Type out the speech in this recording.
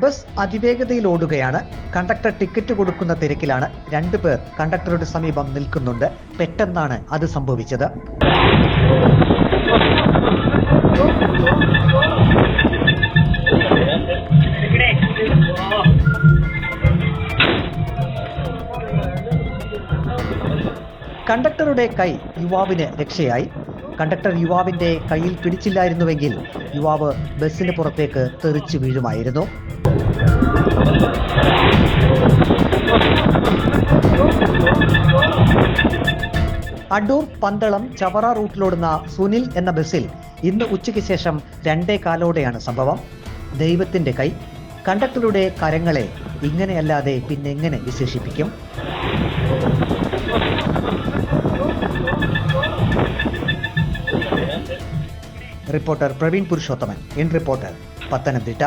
Bus അതിവേഗതയിൽ ഓടുകയാണ് conductor ticket കൊടുക്കുന്ന തിരക്കിലാണ് രണ്ടുപേർ കണ്ടക്ടറുടെ സമീപം നിൽക്കുന്നുണ്ട്. പെട്ടെന്നാണ് അത് സംഭവിച്ചത്. കണ്ടക്ടറുടെ കൈ യുവാവിന് രക്ഷയായി. കണ്ടക്ടർ യുവാവിന്റെ കയ്യിൽ പിടിച്ചില്ലായിരുന്നുവെങ്കിൽ യുവാവ് ബസ്സിന് പുറത്തേക്ക് തെറിച്ചു വീഴുമായിരുന്നു. അടൂർ പന്തളം ചവറ റൂട്ടിലോടുന്ന സുനിൽ എന്ന ബസ്സിൽ ഇന്ന് ഉച്ചയ്ക്ക് ശേഷം രണ്ടേ കാലോടെയാണ് സംഭവം. ദൈവത്തിന്റെ കൈ. കണ്ടക്ടറുടെ കരങ്ങളെ ഇങ്ങനെയല്ലാതെ പിന്നെങ്ങനെ വിശേഷിപ്പിക്കും? Reporter Praveen Purushothaman. In reporter Pathanamthitta.